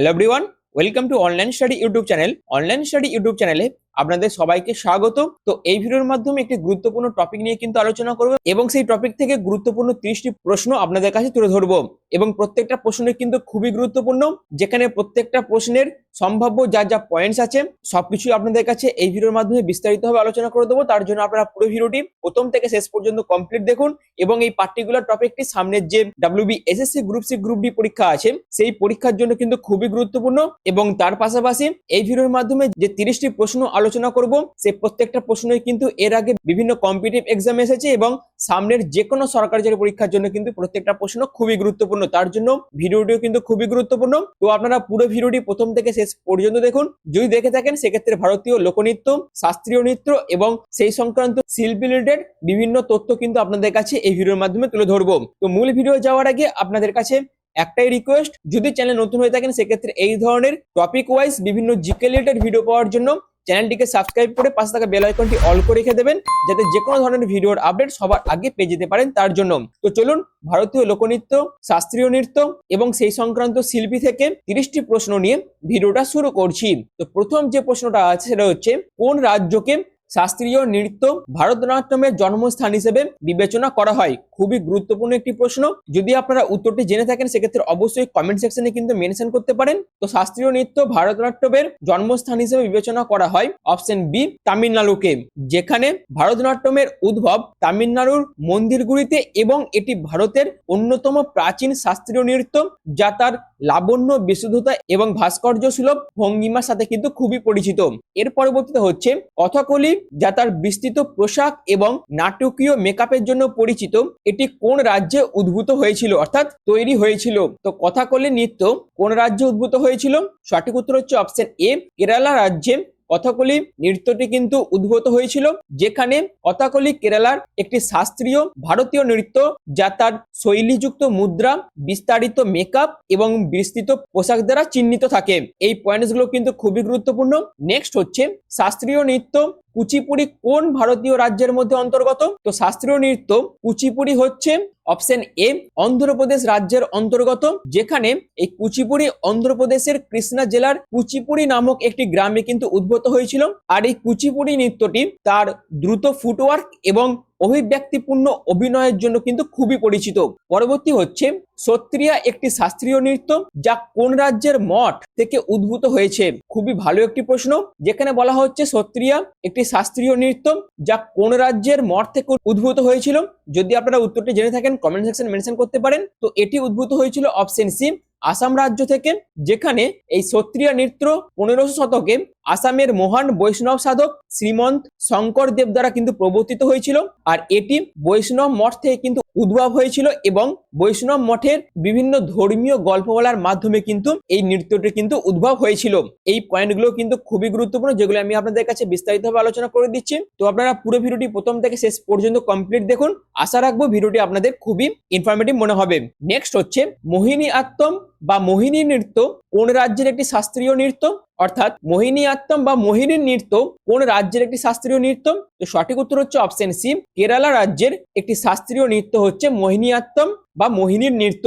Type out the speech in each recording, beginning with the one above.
Hello everyone welcome to online study YouTube channel online study YouTube চ্যানেলে আপনাদের সবাইকে স্বাগত তো এই ভিডিওর মাধ্যমে একটি গুরুত্বপূর্ণ টপিক নিয়ে কিন্তু আলোচনা করব এবং সেই টপিক থেকে গুরুত্বপূর্ণ ত্রিশটি প্রশ্ন আপনাদের কাছে তুলে ধরবো এবং প্রত্যেকটা প্রশ্নের কিন্তু খুবই গুরুত্বপূর্ণ, যেখানে প্রত্যেকটা প্রশ্নের সম্ভাব্য যা যা পয়েন্টস আছে, সবকিছু আপনাদের কাছে এই ভিডিওর মাধ্যমে বিস্তারিতভাবে আলোচনা করে দেবো। তার জন্য আপনারা পুরো ভিডিওটি প্রথম থেকে শেষ পর্যন্ত কমপ্লিট দেখুন এবং এই পার্টিকুলার টপিকটি সামনের যে WB SSC group C group D পরীক্ষা আছে, সেই পরীক্ষার জন্য কিন্তু খুবই গুরুত্বপূর্ণ এবং তার পাশাপাশি এই ভিডিওর মাধ্যমে যে তিরিশটি প্রশ্ন আলোচনা করব। সেই প্রত্যেকটা প্রশ্নই কিন্তু এর আগে বিভিন্ন কম্পিটিভ এক্সাম এসেছে এবং সামনের যে কোনো সরকারি চাকরি পরীক্ষার জন্য কিন্তু প্রত্যেকটা প্রশ্ন খুবই গুরুত্বপূর্ণ। তার জন্য ভিডিওটিও কিন্তু খুবই গুরুত্বপূর্ণ। তো আপনারা পুরো ভিডিওটি প্রথম থেকে শেষ পর্যন্ত দেখুন। যদি দেখে থাকেন, সেক্ষেত্রে ভারতীয় লোকনৃত্য, শাস্ত্রীয় নৃত্য এবং সেই সংক্রান্ত শিল্পী রিলেটেড বিভিন্ন তথ্য কিন্তু আপনাদের কাছে এই ভিডিওর মাধ্যমে তুলে ধরবো। তো মূল ভিডিও যাওয়ার আগে আপনাদের কাছে একটাই রিকোয়েস্ট যদি চ্যানেল নতুন হয়ে থাকেন, সেক্ষেত্রে এই ধরনের টপিক ওয়াইজ বিভিন্ন জিকে রিলেটেড ভিডিও পাওয়ার জন্য চ্যানেলটিকে সাবস্ক্রাইব করে পাশে থাকা বেল আইকনটি অল করে রেখে দেবেন, যাতে যে কোনো ধরনের ভিডিওর আপডেট সবার আগে পেয়ে যেতে পারেন তার জন্য। তো চলুন, ভারতীয় লোকনৃত্য, শাস্ত্রীয় নৃত্য এবং সেই সংক্রান্ত শিল্পী থেকে তিরিশটি প্রশ্ন নিয়ে ভিডিওটা শুরু করছি। তো প্রথম যে প্রশ্নটা আছে, সেটা হচ্ছে, কোন রাজ্যকে শাস্ত্রীয় নৃত্য ভারতনাট্যমের জন্মস্থান হিসেবে বিবেচনা করা হয়। খুবই গুরুত্বপূর্ণ একটি প্রশ্ন। যদি আপনারা উত্তরটি জেনে থাকেন, সেক্ষেত্রে অবশ্যই কমেন্ট সেকশনে কিন্তু মেনশন করতে পারেন। তো শাস্ত্রীয় নৃত্য ভারতনাট্যমের জন্মস্থান হিসেবে বিবেচনা করা হয় অপশন বি তামিলনাড়ুকে, যেখানে ভারতনাট্যমের উদ্ভব তামিলনাড়ুর মন্দিরগুলিতে এবং এটি ভারতের অন্যতম প্রাচীন শাস্ত্রীয় নৃত্য যা তার লাবণ্য, বিশুদ্ধতা এবং ভাস্কর্য সুলভ ভঙ্গিমার সাথে কিন্তু খুবই পরিচিত। এর পরবর্তীতে হচ্ছে কথাকলি, যা তার বিস্তৃত পোশাক এবং নাটকীয় মেকআপের জন্য পরিচিত। এটি কোন রাজ্যে উদ্ভূত হয়েছিল? অর্থাৎ তৈরি হয়েছিল। তো কথাকলি নৃত্য কোন রাজ্যে উদ্ভূত হয়েছিল? সঠিক উত্তর হচ্ছে অপশন এ কেরালা রাজ্যে কথাকলি নৃত্যটি কিন্তু উদ্ভূত হয়েছিল, যেখানে কথাকলি কেরালার একটি শাস্ত্রীয় ভারতীয় নৃত্য যা তার শৈলীযুক্ত মুদ্রা, বিস্তারিত মেকআপ এবং বিস্তৃত পোশাক দ্বারা চিহ্নিত থাকে। এই পয়েন্টসগুলো কিন্তু খুবই গুরুত্বপূর্ণ। নেক্সট হচ্ছে শাস্ত্রীয় নৃত্য কুচিপুড়ি কোন ভারতীয় রাজ্যের মধ্যে অন্তর্গত? তো শাস্ত্রীয় নৃত্য কুচিপুড়ি হচ্ছে অপশন এ অন্ধ্রপ্রদেশ রাজ্যের অন্তর্গত, যেখানে এই কুচিপুড়ি অন্ধ্রপ্রদেশের কৃষ্ণা জেলার কুচিপুড়ি নামক একটি গ্রামে কিন্তু উদ্ভূত হয়েছিল। আর এই কুচিপুড়ি নৃত্যটি তার দ্রুত ফুটওয়ার্ক এবং অভিব্যক্তিপূর্ণ অভিনয়ের জন্য কিন্তু খুবই পরিচিত। পরবর্তী হচ্ছে, সত্রিয়া একটি শাস্ত্রীয় নৃত্য যা কোন রাজ্যের মঠ থেকে উদ্ভূত হয়েছে? খুবই ভালো একটি প্রশ্ন। যেখানে বলা হচ্ছে, সত্রিয়া একটি শাস্ত্রীয় নৃত্য যা কোন রাজ্যের মঠ থেকে উদ্ভূত হয়েছিল? যদি আপনারা উত্তরটি জেনে থাকেন কমেন্ট সেকশন মেনশন করতে পারেন। তো এটি উদ্ভূত হয়েছিল অপশন সি আসাম রাজ্য থেকে, যেখানে এই সত্রিয়া নৃত্য পনেরোশো শতকে আসামের মহান বৈষ্ণব সাধক শ্রীমন্ত শঙ্কর দেব দ্বারা কিন্তু প্রবর্তিত হয়েছিল। আর এটি বৈষ্ণব মঠ থেকে কিন্তু উদ্ভব হয়েছিল এবং বৈষ্ণব মঠের বিভিন্ন ধর্মীয় গল্প বলার মাধ্যমে কিন্তু এই নৃত্যটি কিন্তু উদ্ভব হয়েছিল। এই পয়েন্টগুলো কিন্তু খুবই গুরুত্বপূর্ণ, যেগুলো আমি আপনাদের কাছে বিস্তারিতভাবে আলোচনা করে দিচ্ছি। তো আপনারা পুরো ভিডিওটি প্রথম থেকে শেষ পর্যন্ত কমপ্লিট দেখুন। আশা রাখব ভিডিওটি আপনাদের খুবই ইনফরমেটিভ মনে হবে। নেক্সট হচ্ছে, মোহিনী আত্মম বা মোহিনী নৃত্য, কোন রাজ্যের একটি শাস্ত্রীয় নৃত্য, অর্থাৎ মোহিনী আত্মম বা মোহিনীর নৃত্য, কোন রাজ্যের একটি শাস্ত্রীয় নৃত্য? তো সঠিক উত্তর হচ্ছে অপশন সি কেরালা রাজ্যের একটি শাস্ত্রীয় নৃত্য হচ্ছে মোহিনী আত্মম বা মোহিনীর নৃত্য,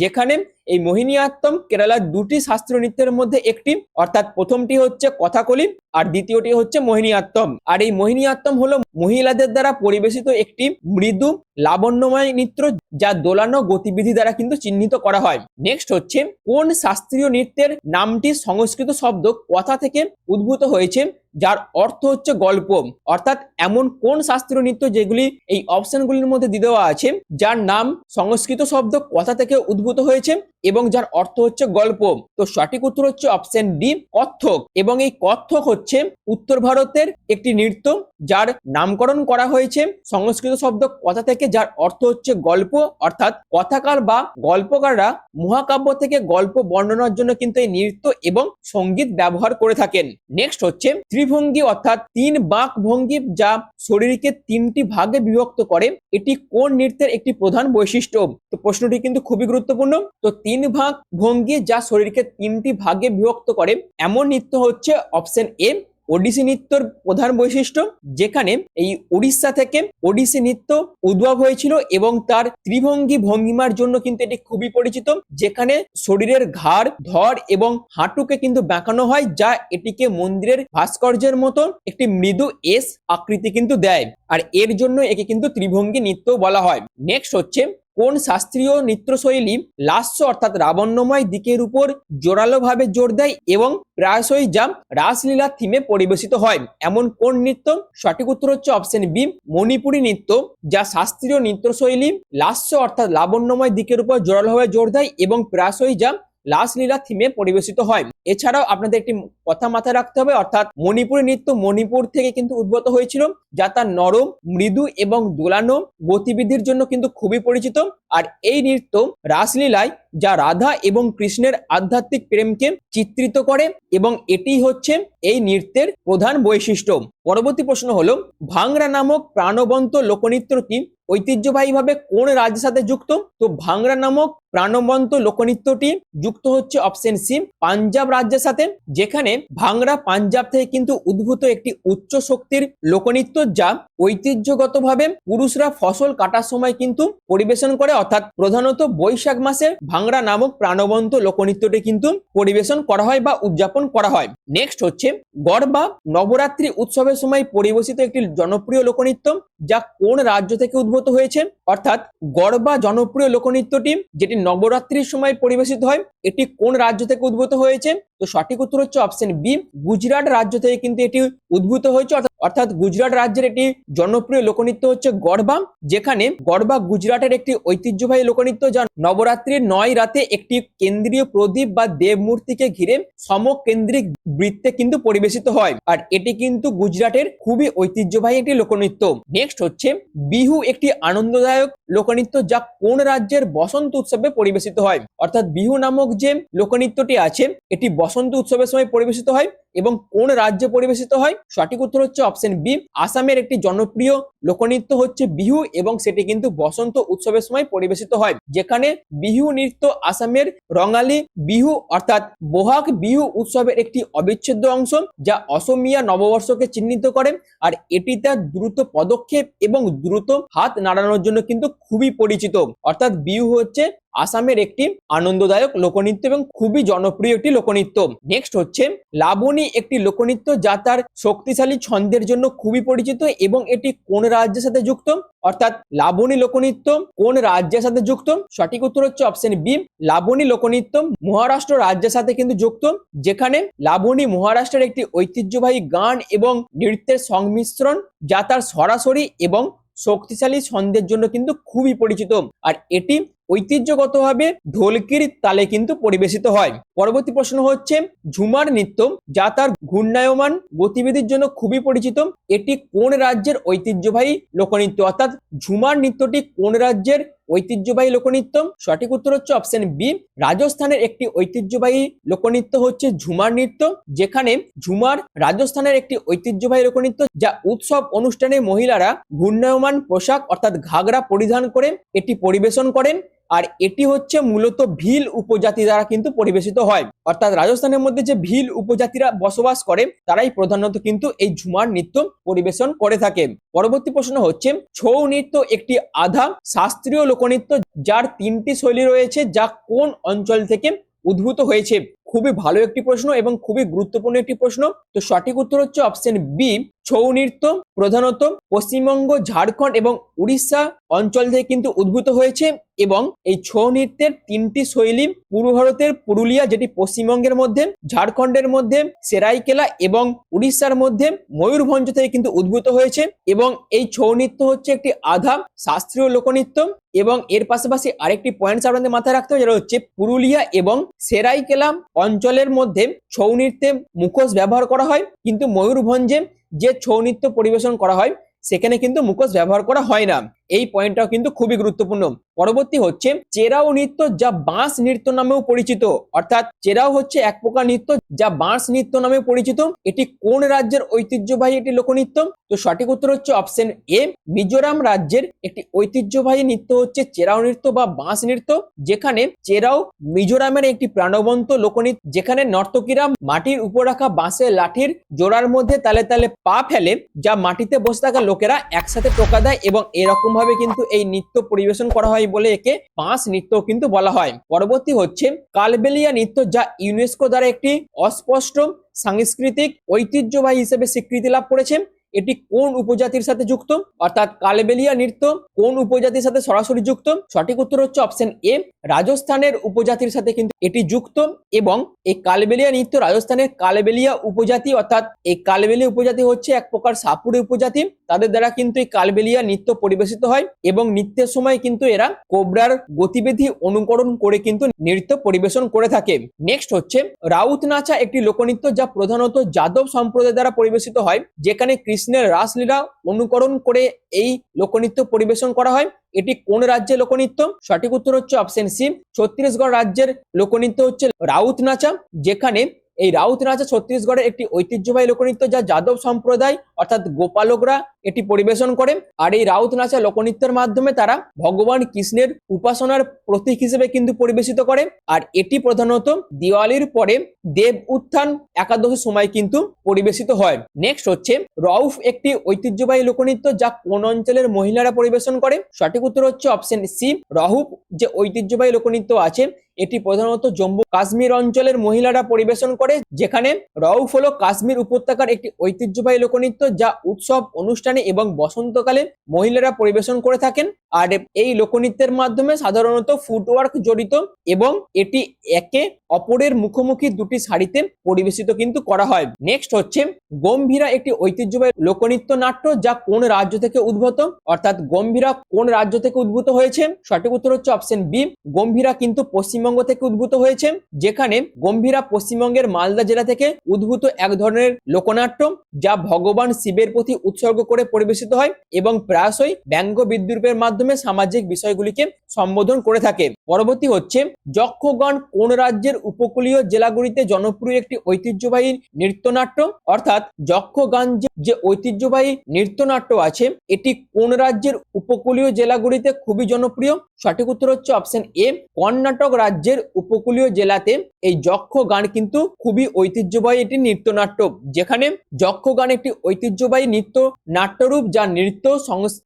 যেখানে এই মোহিনী আত্মম কেরালার দুটি শাস্ত্রীয় নৃত্যের মধ্যে একটি, অর্থাৎ প্রথমটি হচ্ছে কথাকলি আর দ্বিতীয়টি হচ্ছে মোহিনী আত্মম আর এই মোহিনী আত্মম হলো মহিলাদের দ্বারা পরিবেশিত একটি মৃদু, লাবণ্যময় নৃত্য যা দোলানো গতিবিধি দ্বারা কিন্তু চিহ্নিত করা হয়। নেক্সট হচ্ছে, কোন শাস্ত্রীয় নৃত্যের নামটি সংস্কৃত শব্দ কথা থেকে উদ্ভূত হয়েছে, যার অর্থ হচ্ছে গল্প? অর্থাৎ এমন কোন শাস্ত্রীয় নৃত্য যেগুলি এই অপশনগুলির মধ্যে দিয়ে দেওয়া আছে, যার নাম সংস্কৃত শব্দ কথা থেকে উদ্ভূত হয়েছে এবং যার অর্থ হচ্ছে গল্প। তো সঠিক উত্তর হচ্ছে অপশন ডি কত্থক এবং এই কত্থক হচ্ছে উত্তর ভারতের একটি নৃত্য যার নামকরণ করা হয়েছে সংস্কৃত শব্দ কথা থেকে, যার অর্থ হচ্ছে গল্প। অর্থাৎ কথাকার বা গল্পকাররা মহাকাব্য থেকে গল্প বর্ণনার জন্য কিন্তু এই নৃত্য এবং সংগীত ব্যবহার করে থাকেন। নেক্সট হচ্ছে ত্রিভঙ্গি, অর্থাৎ তিন বাক ভঙ্গি যা শরীরকে তিনটি ভাগে বিভক্ত করে। এটি কোন নৃত্যের একটি প্রধান বৈশিষ্ট্য? তো প্রশ্নটি কিন্তু খুবই গুরুত্বপূর্ণ। তো তিন ভাগ ভঙ্গি যা শরীরকে তিনটি ভাগে বিভক্ত করে। এমন নৃত্য হচ্ছে অপশন এ, ওডিসি নৃত্যর প্রধান বৈশিষ্ট্য, যেখানে এই উড়িষ্যা থেকে ওডিসি নৃত্য উদ্ভব হয়েছিল এবং তার ত্রিভঙ্গি ভঙ্গিমার জন্য কিন্তু এটি খুবই পরিচিত, যেখানে শরীরের ঘাড় ধর এবং হাঁটুকে কিন্তু বাঁকানো হয়, যা এটিকে মন্দিরের ভাস্কর্যের মতো একটি মৃদু এস আকৃতি কিন্তু দেয়। আর এর জন্য একে কিন্তু ত্রিভঙ্গি নৃত্য বলা হয়। নেক্সট হচ্ছে, কোন শাস্ত্রীয় নৃত্যশৈলী লাস্য অর্থাৎ রাবণ্যময় দিকের উপর জোরালোভাবে জোর দেয় এবং প্রায়শই যা রাসলীলা থিমে পরিবেশিত হয়? এমন কোন নৃত্য? সঠিক উত্তর হচ্ছে অপশন বি মণিপুরী নৃত্য, যা শাস্ত্রীয় নৃত্যশৈলী লাস্য অর্থাৎ লাবণ্যময় দিকের উপর জোরালোভাবে জোর দেয় এবং প্রায়শই যা লাসলীলা থিমে পরিবেশিত হয়। এছাড়াও আপনাদের একটি কথা মাথায় রাখতে হবে, অর্থাৎ মণিপুরী নৃত্য মণিপুর থেকে কিন্তু উদ্ভূত হয়েছিল, যা তার নরম, মৃদু এবং দোলানো গতিবিধির জন্য কিন্তু খুবই পরিচিত। আর এই নৃত্য রাসলীলায় যা রাধা এবং কৃষ্ণের আধ্যাত্মিক প্রেমকে চিত্রিত করে এবং এটি হচ্ছে এই নৃত্যের প্রধান বৈশিষ্ট্য। পরবর্তী প্রশ্ন হলো, ভাংরা নামক প্রাণবন্ত লোকনৃত্যটি ঐতিহ্যবাহীভাবে কোন রাজ্যের সাথে যুক্ত? তো ভাংরা নামক প্রাণবন্ত লোকনৃত্যটি যুক্ত হচ্ছে অপশন সি, পাঞ্জাব রাজ্যের সাথে, যেখানে ভাংরা পাঞ্জাব থেকে কিন্তু উদ্ভূত একটি উচ্চ শক্তির লোকনৃত্য যা ঐতিহ্যগতভাবে পুরুষরা ফসল কাটার সময় কিন্তু পরিবেশন করে, অর্থাৎ প্রধানত বৈশাখ মাসে ভাংরা নামক প্রাণবন্ত লোকনৃত্যটি কিন্তু পরিবেশন করা হয় বা উদযাপন করা হয়। নেক্সট হচ্ছে গড়বা নবরাত্রি উৎসবের সময় পরিবেশিত একটি জনপ্রিয় লোকনৃত্য যা কোন রাজ্য থেকে উদ্ভূত? হয়েছে অর্থাৎ গড়বা জনপ্রিয় লোকনৃত্যটি যেটি নবরাত্রির সময় পরিবেশিত হয়, এটি কোন রাজ্য থেকে উদ্ভূত হয়েছে? তো সঠিক উত্তর হচ্ছে অপশন বি গুজরাট রাজ্য থেকে কিন্তু এটি উদ্ভূত হয়েছে, অর্থাৎ- গুজরাট রাজ্যের একটি জনপ্রিয় লোকনৃত্য হচ্ছে গড়বা যেখানে গড়বা গুজরাটের একটি ঐতিহ্যবাহী লোকনৃত্য যা নবরাত্রির নয় রাতে একটি কেন্দ্রীয় প্রদীপ বা দেবমূর্তিকে ঘিরে সমকেন্দ্রিক বৃত্তে কিন্তু পরিবেশিত হয়। আর এটি কিন্তু গুজরাটের খুবই ঐতিহ্যবাহী একটি লোকনৃত্য। নেক্সট হচ্ছে, বিহু একটি আনন্দদায়ক লোকনৃত্য যা কোন রাজ্যের বসন্ত উৎসবে পরিবেশিত হয়। অর্থাৎ বিহু নামক যে লোকনৃত্যটি আছে, এটি বসন্ত উৎসবের সময় পরিবেশিত হয়। এবং কোন রাজ্যে পরিবেশিত হয়? সঠিক উত্তর হচ্ছে অপশন বি আসামের একটি জনপ্রিয় লোকনৃত্য হচ্ছে বিহু এবং সেটি কিন্তু বসন্ত উৎসবের সময় পরিবেশিত হয়, যেখানে বিহু নৃত্য আসামের রঙালী বিহু অর্থাৎ বোহাগ বিহু উৎসবের একটি অবিচ্ছেদ্য অংশ যা অসমিয়া নববর্ষকে চিহ্নিত করে আর এটি তার দ্রুত পদক্ষেপ এবং দ্রুত হাত নাড়ানোর জন্য কিন্তু খুবই পরিচিত। অর্থাৎ বিহু হচ্ছে আসামের একটি আনন্দদায়ক লোকনৃত্য এবং খুবই জনপ্রিয় একটি লোকনৃত্য। নেক্সট হচ্ছে, লাবণী একটি লোকনৃত্য যা তার শক্তিশালী ছন্দের জন্য খুবই পরিচিত এবং এটি কোন রাজ্যের সাথে যুক্ত? অর্থাৎ লাবণী লোকনৃত্য কোন রাজ্যের সাথে যুক্ত? সঠিক উত্তর হচ্ছে অপশন বি লাবণী লোকনৃত্য মহারাষ্ট্র রাজ্যের সাথে কিন্তু যুক্ত, যেখানে লাবণী মহারাষ্ট্রের একটি ঐতিহ্যবাহী গান এবং নৃত্যের সংমিশ্রণ যা তার সরাসরি এবং শক্তিশালী ছন্দের জন্য কিন্তু খুবই পরিচিত। আর এটি ঐতিহ্যগতভাবে ঢোলকির তালে কিন্তু পরিবেশিত হয়। পরবর্তী প্রশ্ন হচ্ছে, ঝুমার নৃত্য যা তার ঘূর্ণায়মান গতিবিধির জন্য খুবই পরিচিত, এটি কোন রাজ্যের ঐতিহ্যবাহী লোকনৃত্য? অর্থাৎ ঝুমার নৃত্যটি কোন রাজ্যের ঐতিহ্যবাহী লোকনৃত্য? সঠিক উত্তর হচ্ছে অপশন বি, রাজস্থানের একটি ঐতিহ্যবাহী লোকনৃত্য হচ্ছে ঝুমার নৃত্য, যেখানে ঝুমার রাজস্থানের একটি ঐতিহ্যবাহী লোকনৃত্য যা উৎসব অনুষ্ঠানে মহিলারা ঘূর্ণায়মান পোশাক অর্থাৎ ঘাগরা পরিধান করে, এটি পরিবেশন করেন। আর এটি হচ্ছে মূলত ভিল উপজাতি দ্বারা কিন্তু পরিবেশিত হয়। অর্থাৎ রাজস্থানের মধ্যে যে ভিল উপজাতিরা বসবাস করে, তারাই প্রধানত কিন্তু এই ঝুমার নৃত্য পরিবেশন করে থাকে। পরবর্তী প্রশ্ন হচ্ছে, ছৌ নৃত্য একটি আধা শাস্ত্রীয় লোকনৃত্য যার তিনটি শৈলী রয়েছে যা কোন অঞ্চল থেকে উদ্ভূত হয়েছে? খুবই ভালো একটি প্রশ্ন এবং খুবই গুরুত্বপূর্ণ একটি প্রশ্ন। তো সঠিক উত্তর হচ্ছে অপশন বি ছৌ নৃত্য প্রধানত পশ্চিমবঙ্গ, ঝাড়খণ্ড এবং উড়িষ্যা অঞ্চল থেকে কিন্তু উদ্ভূত হয়েছে এবং এই ছৌ নৃত্যের তিনটি শৈলী পূর্ব ভারতের পুরুলিয়া, যেটি পশ্চিমবঙ্গের মধ্যে, ঝাড়খণ্ডের মধ্যে, সেরাইকেলা এবং উড়িষ্যার মধ্যে ময়ূরভঞ্জ থেকে কিন্তু উদ্ভূত হয়েছে এবং এই ছৌ নৃত্য হচ্ছে একটি আধা শাস্ত্রীয় লোকনৃত্য এবং এর পাশাপাশি আরেকটি পয়েন্টস আপনাদের মাথায় রাখতে হবে, যেটা হচ্ছে পুরুলিয়া এবং সেরাইকেলা অঞ্চলের মধ্যে ছৌ নৃত্যে মুখোশ ব্যবহার করা হয়। কিন্তু ময়ূরভঞ্জে যে ছৌ নৃত্য পরিবেশন করা হয় সেখানে কিন্তু মুখোশ ব্যবহার করা হয় না। এই পয়েন্টটাও কিন্তু খুবই গুরুত্বপূর্ণ। পরবর্তী হচ্ছে চেরাও নৃত্য যা বাঁশ নৃত্য নামেও পরিচিত। অর্থাৎ চেরাও হচ্ছে এক প্রকার নৃত্য যা বাঁশ নৃত্য নামে পরিচিত। এটি কোন রাজ্যের ঐতিহ্যবাহী একটি লোকনৃত্য? তো সঠিক উত্তর হচ্ছে অপশন এ মিজোরাম রাজ্যের একটি ঐতিহ্যবাহী নৃত্য হচ্ছে চেরাও নৃত্য বা বাঁশ নৃত্য, যেখানে চেরাও মিজোরামের একটি প্রাণবন্ত লোকনৃত্য, যেখানে নর্তকীরা মাটির উপর রাখা বাঁশের লাঠির জোড়ার মধ্যে তালে তালে পা ফেলে, যা মাটিতে বসে থাকা লোকেরা একসাথে টোকা দেয় এবং এরকম ভাবে কিন্তু এই নৃত্য পরিবেশন করা হয় বলে একে বাঁশ নৃত্য কিন্তু বলা হয়। পরবর্তী হচ্ছে কালবেলিয়া নৃত্য যা ইউনেস্কো দ্বারা একটি অস্পষ্ট সাংস্কৃতিক ঐতিহ্যবাহী হিসেবে স্বীকৃতি লাভ করেছে। এটি কোন উপজাতির সাথে যুক্ত? অর্থাৎ কালবেলিয়া নৃত্য কোন উপজাতির সাথে সরাসরি যুক্ত? সঠিক উত্তর হচ্ছে অপশন এ, রাজস্থানের উপজাতির সাথে কিন্তু এটি যুক্ত এবং এই কালবেলিয়া নৃত্য রাজস্থানের কালবেলিয়া উপজাতি অর্থাৎ এই কালবেলিয়া উপজাতি হচ্ছে এক প্রকার সাপুরে উপজাতি। তাদের দ্বারা কিন্তু এই কালবেলিয়া নৃত্য পরিবেশিত হয় এবং নৃত্যের সময় কিন্তু এরা কোবরার গতিবিধি অনুকরণ করে কিন্তু নৃত্য পরিবেশন করে থাকে। নেক্সট হচ্ছে রাউত নাচা একটি লোকনৃত্য যা প্রধানত যাদব সম্প্রদায় দ্বারা পরিবেশিত হয়, যেখানে কৃষ্ণের রাসলীলা অনুকরণ করে এই লোকনৃত্য পরিবেশন করা হয়। এটি কোন রাজ্যের লোকনৃত্য? সঠিক উত্তর হচ্ছে অপশন সি ছত্তিশগড় রাজ্যের লোকনৃত্য হচ্ছে রাউত নাচা যেখানে এই রাউত নাচা ছত্তিশগড়ের একটি ঐতিহ্যবাহী লোকনৃত্য যা যাদব সম্প্রদায়, অর্থাৎ গোপালকরা এটি পরিবেশন করে। আর এই রাউত নাচা লোকনৃত্যের মাধ্যমে তারা ভগবান কৃষ্ণের উপাসনার প্রতীক হিসেবে কিন্তু পরিবেশিত করে। আর এটি প্রধানত দিওয়ালির পরে দেব উত্থান একাদশীর সময় কিন্তু পরিবেশিত হয়। নেক্সট হচ্ছে, রউফ একটি ঐতিহ্যবাহী লোকনৃত্য যা কোন অঞ্চলের মহিলারা পরিবেশন করে। সঠিক উত্তর হচ্ছে অপশন সি রহুপ যে ঐতিহ্যবাহী লোকনৃত্য আছে, এটি প্রধানত জম্মু কাশ্মীর অঞ্চলের মহিলারা পরিবেশন করে। যেখানে রউফ হলো কাশ্মীর উপত্যকার একটি ঐতিহ্যবাহী লোকনৃত্য যা উৎসব অনুষ্ঠানে এবং বসন্তকালে মহিলারা পরিবেশন করে থাকেন। আর এই লোকনৃত্যের মাধ্যমে সাধারণত ফুটওয়ার্ক জড়িত এবং এটি একে অপরের মুখোমুখি দুটি শাড়িতে পরিবেশিত কিন্তু করা হয়। নেক্সট হচ্ছে গম্ভীরা একটি ঐতিহ্যবাহী লোকনৃত্য নাট্য যা কোন রাজ্য থেকে উদ্ভূত? অর্থাৎ গম্ভীরা কোন রাজ্য থেকে উদ্ভূত হয়েছে? সঠিক উত্তর হচ্ছে অপশন বি গম্ভীরা কিন্তু পশ্চিমবঙ্গ থেকে উদ্ভূত হয়েছে, যেখানে গম্ভীরা পশ্চিমবঙ্গের মালদা জেলা থেকে উদ্ভূত এক ধরনের লোকনাট্য যা ভগবান শিবের প্রতি উৎসর্গ করে পরিবেশিত হয় এবং প্রায়শই ব্যঙ্গ বিদ্রুপের মাধ্যমে সামাজিক বিষয়গুলিকে সম্বোধন করে থাকে পরবর্তী হচ্ছে, যক্ষগণ কোন রাজ্যের উপকূলীয় জেলাগুলিতে জনপ্রিয় একটি ঐতিহ্যবাহী নৃত্যনাট্য? অর্থাৎ যক্ষগান যে- ঐতিহ্যবাহী নৃত্যনাট্য আছে, এটি কোন রাজ্যের উপকূলীয় জেলাগুলিতে খুবই জনপ্রিয়? সঠিক উত্তর হচ্ছে অপশন এ। কর্ণাটক রাজ্যের উপকূলীয় জেলাতে এই যক্ষ গান কিন্তু খুবই ঐতিহ্যবাহী একটি নৃত্যনাট্য, যেখানে যক্ষ গান একটি ঐতিহ্যবাহী নৃত্য নাট্যরূপ যা নৃত্য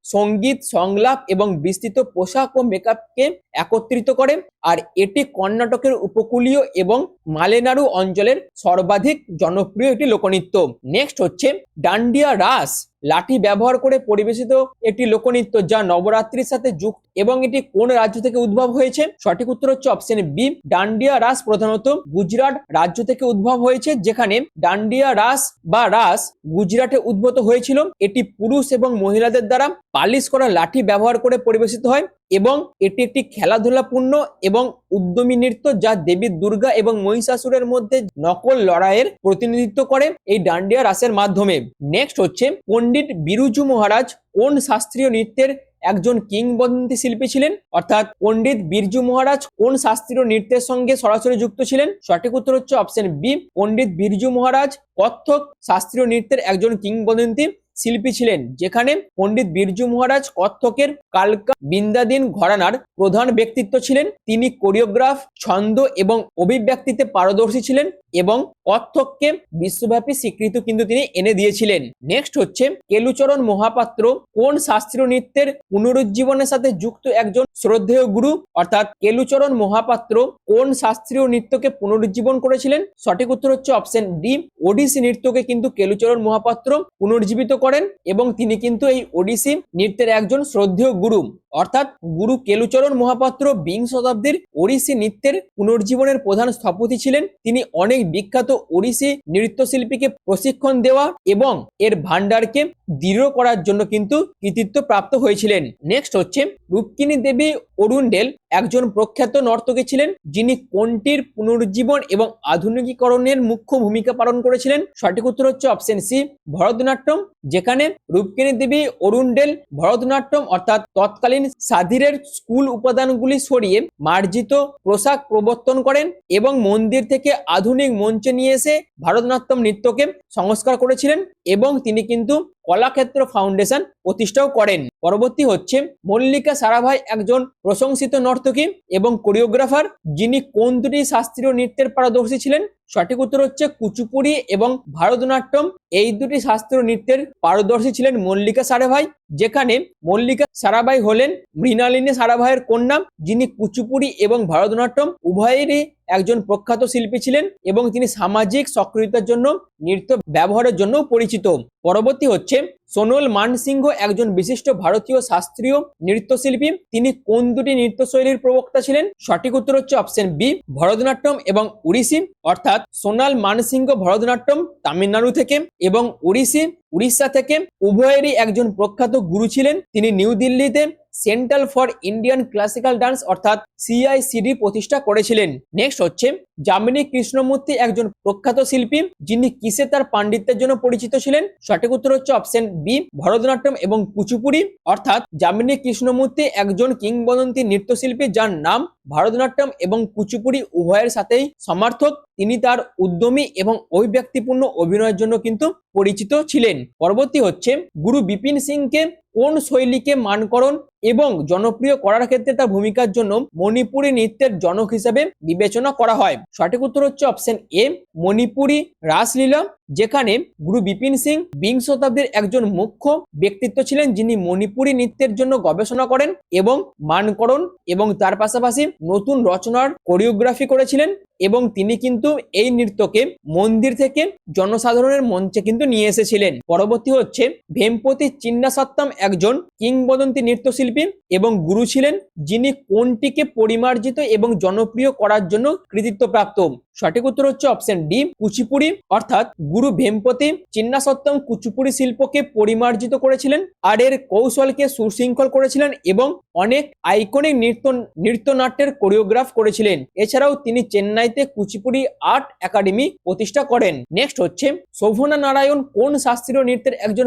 সংগীত, সংলাপ এবং বিস্তৃত পোশাক ও মেকআপকে একত্রিত করে, আর এটি কর্ণাটকের উপকূলীয় এবং মালেনাড়ু অঞ্চলের সর্বাধিক জনপ্রিয় একটি লোকনৃত্য। নেক্সট হচ্ছে ডান্ডিয়া রাস। লাঠি ব্যবহার করে পরিবেশিত একটি লোকনৃত্য যা নবরাত্রির সাথে যুক্ত এবং এটি কোন রাজ্য থেকে উদ্ভব হয়েছে? সঠিক উত্তর হচ্ছে অপশন বি, ডান্ডিয়া রাস প্রধানত গুজরাট রাজ্য থেকে উদ্ভব হয়েছে, যেখানে ডান্ডিয়া রাস বা রাস গুজরাটে উদ্ভূত হয়েছিল। এটি পুরুষ এবং মহিলাদের দ্বারা পালিশ করা লাঠি ব্যবহার করে পরিবেশিত হয়। এবং এটি একটি খেলাধুলাপূর্ণ এবং উদ্যমী নৃত্য যা দেবী দুর্গা এবং মহিষাসুরের মধ্যে নকল লড়াইয়ের প্রতিনিধিত্ব করে এই ডান্ডিয়া রাসের মাধ্যমে। নেক্সট হচ্ছে পণ্ডিত বিরুজু মহারাজ কোন শাস্ত্রীয় নৃত্যের একজন কিংবদন্তি শিল্পী ছিলেন? অর্থাৎ পণ্ডিত বিরজু মহারাজ কোন শাস্ত্রীয় নৃত্যের সঙ্গে সরাসরি যুক্ত ছিলেন? সঠিক উত্তর হচ্ছে অপশন বি, পণ্ডিত বিরজু মহারাজ কত্থক শাস্ত্রীয় নৃত্যের একজন কিংবদন্তি। শিল্পী ছিলেন, যেখানে পণ্ডিত বিরজু মহারাজ কত্থকের কালকা বিন্দাদিন ঘরানার প্রধান ব্যক্তিত্ব ছিলেন। তিনি কোরিওগ্রাফ, ছন্দ এবং অভিব্যক্তিতে পারদর্শী ছিলেন এবং কত্থককে বিশ্বব্যাপী স্বীকৃতি কিন্তু তিনি এনে দিয়েছিলেন। নেক্সট হচ্ছে, কেলুচরণ মহাপাত্র কোন শাস্ত্রীয় নৃত্যের পুনরুজ্জীবনের সাথে যুক্ত একজন শ্রদ্ধেয় গুরু? অর্থাৎ কেলুচরণ মহাপাত্র কোন শাস্ত্রীয় নৃত্যকে পুনরুজ্জীবন করেছিলেন? সঠিক উত্তর হচ্ছে অপশন ডি। ওডিসি নৃত্যকে কিন্তু কেলুচরণ মহাপাত্র পুনর্জীবিত করেন এবং তিনি কিন্তু এই ওডিসি নৃত্যের একজন শ্রদ্ধেয় গুরু। অর্থাৎ গুরু কেলুচরণ মহাপাত্র বিংশ শতাব্দীর ওড়িশি নৃত্যের পুনর্জীবনের প্রধান স্থপতি ছিলেন। তিনি অনেক বিখ্যাত ওড়িশি নৃত্যশিল্পীকে প্রশিক্ষণ দেওয়া এবং এর ভান্ডারকে দৃঢ় করার জন্য কিন্তু কৃতিত্ব প্রাপ্ত হয়েছিলেন। নেক্সট হচ্ছে রুক্মিণী দেবী অরুণ্ডেল একজন প্রখ্যাত নর্তকী ছিলেন, যিনি কোনটির পুনরুজ্জীবন এবং আধুনিকীকরণের মুখ্য ভূমিকা পালন করেছিলেন। সঠিক উত্তর হচ্ছে অপশন সি, ভরতনাট্যম, যেখানে রূপকিনী দেবী অরুণডেল ভরতনাট্যম অর্থাৎ তৎকালীন সাধিরের স্কুল উপাদানগুলি সরিয়ে মার্জিত পোশাক প্রবর্তন করেন এবং মন্দির থেকে আধুনিক মঞ্চে নিয়ে এসে ভারতনাট্যম নৃত্যকে সংস্কার করেছিলেন এবং তিনি কিন্তু কলাক্ষেত্র ফাউন্ডেশন প্রতিষ্ঠাও করেন। পরবর্তী হচ্ছে মল্লিকা সারাভাই একজন প্রশংসিত নর্তকী এবং কোরিওগ্রাফার, যিনি কোন দুটি শাস্ত্রীয় নৃত্যের পারদর্শী ছিলেন? সঠিক উত্তর হচ্ছে কুচুপুড়ি এবং ভারতনাট্যম। এই দুটি শাস্ত্রীয় নৃত্যের পারদর্শী ছিলেন মল্লিকা সারাভাই। যেখানে মল্লিকা সারাভাই হলেন মৃণালিনী সারাভাইয়ের কন্যা, যিনি কুচুপুড়ি এবং ভারতনাট্যম উভয়েরই একজন প্রখ্যাত শিল্পী ছিলেন এবং তিনি সামাজিক সক্রিয়তার জন্য, নৃত্য ব্যবহারের জন্য পরিচিত। পরবর্তী হচ্ছে সোনল মানসিংহ, একজন বিশিষ্ট ভারতীয় শাস্ত্রীয় নৃত্যশিল্পী। তিনি কোন দুটি নৃত্যশৈলীর প্রবক্তা ছিলেন? সঠিক উত্তর হচ্ছে অপশন বি, ভরতনাট্যম এবং উড়িষ্যি। অর্থাৎ সোনাল মানসিংহ ভরতনাট্যম তামিলনাড়ু থেকে এবং উড়িষ্যি উড়িষ্যা থেকে উভয়েরই একজন প্রখ্যাত গুরু ছিলেন। তিনি নিউ দিল্লিতে central for Indian classical dance অর্থাৎ সিআইসিডি প্রতিষ্ঠা করেছিলেন। নেক্সট হচ্ছে, যামিনী কৃষ্ণমূর্তি একজন প্রখ্যাত শিল্পী, যিনি কিসে তার পাণ্ডিত্যের জন্য পরিচিত ছিলেন? সঠিক উত্তর হচ্ছে অপশন বি ভরতনাট্যম এবং কুচুপুড়ি অর্থাৎ যামিনী কৃষ্ণমূর্তি একজন কিংবদন্তি নৃত্যশিল্পী যার নাম ভারতনাট্যম এবং কুচিপুড়ি উভয়ের সাথেই সমার্থক। তিনি তার উদ্যমী এবং অভিব্যক্তিপূর্ণ অভিনয়ের জন্য কিন্তু পরিচিত ছিলেন। পরবর্তী হচ্ছে, গুরু বিপিন সিংকে কোন শৈলীকে মানকরণ এবং জনপ্রিয় করার ক্ষেত্রে তার ভূমিকার জন্য মণিপুরী নৃত্যের জনক হিসেবে বিবেচনা করা হয়। সঠিক উত্তর হচ্ছে অপশন এ মণিপুরী রাসলীলা, যেখানে গুরু বিপিন সিং বিংশ শতাব্দীর একজন মুখ্য ব্যক্তিত্ব ছিলেন যিনি মণিপুরী নৃত্যের জন্য গবেষণা করেন এবং মানকরণ এবং তার পাশাপাশি নতুন রচনার কোরিওগ্রাফি করেছিলেন। এবং তিনি কিন্তু এই নৃত্যকে মন্দির থেকে জনসাধারণের মঞ্চে কিন্তু নিয়ে এসেছিলেন। পরবর্তী হচ্ছে ভেমপতি চিন্নাসত্তাম একজন কিংবদন্তি নৃত্যশিল্পী এবং গুরু ছিলেন, যিনি কোনটিকে পরিমার্জিত এবং জনপ্রিয় করার জন্য কৃতিত্বপ্রাপ্ত। সঠিক উত্তর হচ্ছে অপশন ডি, কুচিপুড়ি। অর্থাৎ গুরু ভেমপতি চিন্নাসত্তম কুচিপুড়ি শিল্পকে পরিমার্জিত করেছিলেন আর এর কৌশলকে সুশৃঙ্খল করেছিলেন এবং অনেক আইকনিক নৃত্য, নৃত্যনাট্যের কোরিওগ্রাফ করেছিলেন। এছাড়াও তিনি চেন্নাইতে কুচিপুড়ি আর্ট একাডেমি প্রতিষ্ঠা করেন। নেক্সট হচ্ছে, শোভনা নারায়ণ কোন শাস্ত্রীয় নৃত্যের একজন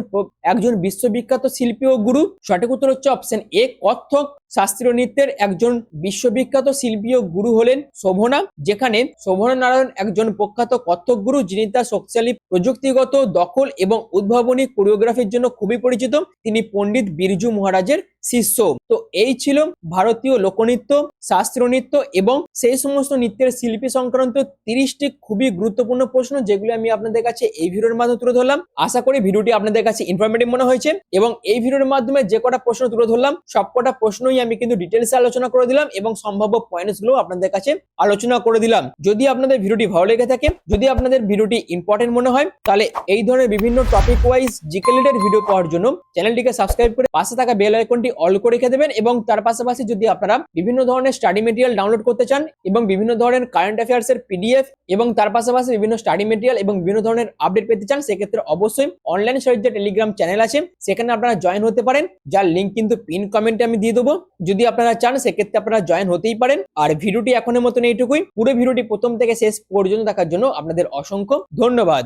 একজন বিশ্ববিখ্যাত শিল্পী ও গুরু? সঠিক উত্তর হচ্ছে অপশন এ কত্থক শাস্ত্রীয় নৃত্যের একজন বিশ্ববিখ্যাত শিল্পী ও গুরু হলেন শোভনা, যেখানে শোভনা নারায়ণ একজন প্রখ্যাত কত্থক গুরু যিনি তার শক্তিশালী প্রযুক্তিগত দখল এবং উদ্ভাবনী কোরিওগ্রাফির জন্য খুবই পরিচিত। তিনি পণ্ডিত বিরজু মহারাজের শিষ্য। তো এই ছিল ভারতীয় লোকনৃত্য শাস্ত্রীয় নৃত্য এবং সেই সমস্ত নৃত্যের শিল্পী সংক্রান্ত তিরিশটি খুবই গুরুত্বপূর্ণ প্রশ্ন যেগুলো আমি আপনাদের কাছে এই ভিডিওর মাধ্যমে তুলে ধরলাম। আশা করি ভিডিওটি আপনাদের কাছে ইনফরমেটিভ মনে হয়েছে এবং এই ভিডিওর মাধ্যমে যে কটা প্রশ্ন তুলে ধরলাম, সবকটা প্রশ্নই আমি কিন্তু ডিটেলসে আলোচনা করে দিলাম এবং সম্ভাব্য পয়েন্টসগুলো আপনাদের কাছে আলোচনা করে দিলাম। যদি আপনাদের ভিডিওটি ভালো লেগে থাকে, যদি আপনাদের ভিডিওটি ইম্পর্টেন্ট মনে হয়, তাহলে এই ধরনের বিভিন্ন topic wise GK related video পাওয়ার জন্য চ্যানেলটিকে সাবস্ক্রাইব করে পাশে থাকা বেল আইকনটি অল করে রেখে দেবেন এবং তার পাশাপাশি যদি আপনারা বিভিন্ন ধরনের স্টাডি মেটেরিয়াল ডাউনলোড করতে চান এবং বিভিন্ন ধরনের কারেন্ট অ্যাফেয়ার্স এর পিডিএফ এবং তার পাশাপাশি বিভিন্ন স্টাডি মেটেরিয়াল এবং বিভিন্ন ধরনের আপডেট পেতে চান, সেক্ষেত্রে অবশ্যই অনলাইন স্টাডির যে টেলিগ্রাম চ্যানেল আছে। সেখানে আপনারা জয়েন হতে পারেন। যার লিঙ্ক কিন্তু পিন কমেন্টে আমি দিয়ে দেবো। যদি আপনারা চান, সেক্ষেত্রে আপনারা জয়েন হতেই পারেন। আর ভিডিওটি এখনের মতন এইটুকুই। পুরো ভিডিওটি প্রথম থেকে শেষ পর্যন্ত দেখার জন্য আপনাদের অসংখ্য ধন্যবাদ।